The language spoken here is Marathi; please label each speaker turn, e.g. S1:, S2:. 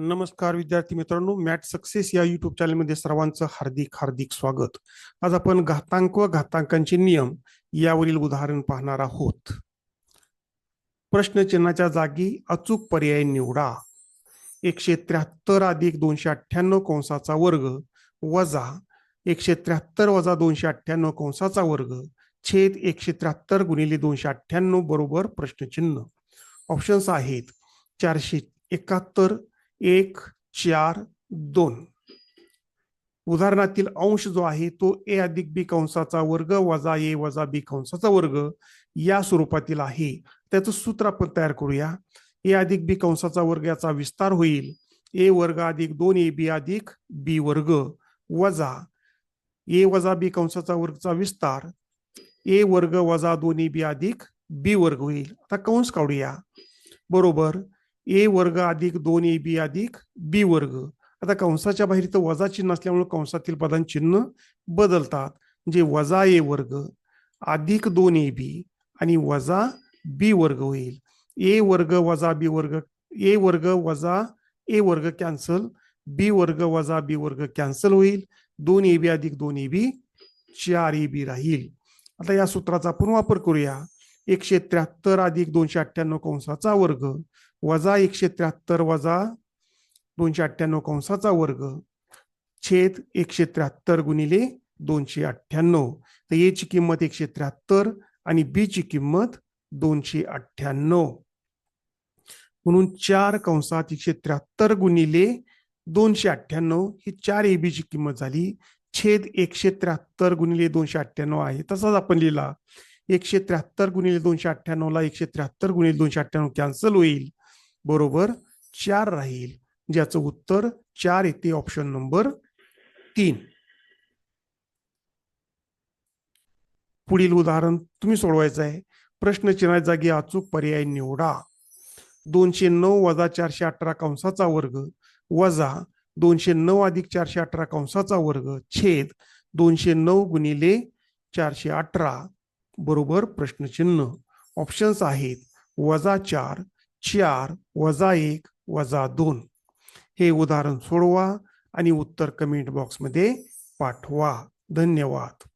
S1: नमस्कार विद्यार्थी मित्रांनो. मॅट सक्सेस या युट्यूब चॅनलमध्ये सर्वांचं हार्दिक हार्दिक स्वागत. आज आपण घातांक व घातांकांचे नियम यावरील उदाहरण पाहणार आहोत. प्रश्नचिन्हाच्या जागी अचूक पर्याय निवडा. एकशे त्र्याहत्तर अधिक दोनशे अठ्ठ्याण्णव कंसाचा वर्ग वजा एकशे त्र्याहत्तर वजा दोनशे अठ्ठ्याण्णव कंसाचा वर्ग छेद एकशे त्र्याहत्तर गुणिले दोनशे अठ्ठ्याण्णव बरोबर प्रश्नचिन्ह. ऑप्शन्स आहेत. चारशे एकाहत्तर एक चार दोन. उदाहरणातील अंश जो आहे तो ए अधिक बी कंसाचा वर्ग वजा ए वजा बी कंसाचा वर्ग या स्वरूपातील आहे. त्याचं सूत्र आपण तयार करूया. ए अधिक बी कंसाचा वर्ग याचा विस्तार होईल. ए वर्ग अधिक दोन ए बी अधिक बी वर्ग वजा ए वजा बी कंसाचा वर्गचा विस्तार. ए वर्ग वजा दोन ए बी अधिक बी वर्ग होईल. आता कंस काढूया. बरोबर. ए वर्ग अधिक दोन ए बी अधिक बी वर्ग. आता कंसाच्या बाहेर तर वजा चिन्ह असल्यामुळे कंसातील पदांची चिन्ह बदलतात. म्हणजे वजा ए वर्ग अधिक दोन ए बी आणि वजा बी वर्ग होईल. ए वर्ग वजा बी वर्ग ए वर्ग वजा ए वर्ग कॅन्सल बी वर्ग वजा बी वर्ग कॅन्सल होईल. दोन ए बी अधिक दोन ए बी चार ए बी राहील. आता या सूत्राचा आपण वापर करूया. एकशे त्र्याहत्तर अधिक दोनशे अठ्ठ्याण्णव कंसाचा वर्ग. वजा एकशे त्र्याहत्तर वजा दोनशे अठ्ठ्याण्णव कंसाचा वर्ग छेद एकशे त्र्याहत्तर गुणिले दोनशे अठ्ठ्याण्णव. तर ए ची किंमत एकशे त्र्याहत्तर आणि बी ची किंमत दोनशे अठ्ठ्याण्णव. म्हणून चार कंसात एकशे त्र्याहत्तर गुणिले दोनशे अठ्ठ्याण्णव ही चार ए बी ची किंमत झाली. छेद एकशे त्र्याहत्तर गुणिले दोनशे अठ्ठ्याण्णव आहे. तसाच आपण लिहिला. एकशे त्र्याहत्तर गुणिले दोनशे अठ्ठ्याण्णवला एकशे त्र्याहत्तर गुणिले दोनशे अठ्ठ्याण्णव कॅन्सल होईल. बरोबर चार राहील. ज्याचं उत्तर चार येते ऑप्शन नंबर तीन. पुढील उदाहरण तुम्ही सोडवायचं आहे. प्रश्न चिन्हा जागी अचूक पर्याय निवडा. दोनशे नऊ वजा चारशे अठरा कंसाचा वर्ग वजा दोनशे नऊ अधिक चारशे अठरा कंसाचा वर्ग छेद दोनशे नऊ गुणिले चारशे अठरा. बरोबर प्रश्नचिन्ह ऑप्शन्स आहेत. वजा चार चार वजा एक वजा दोन. हे उदाहरण सोडवा आणि उत्तर कमेंट बॉक्समध्ये पाठवा. धन्यवाद.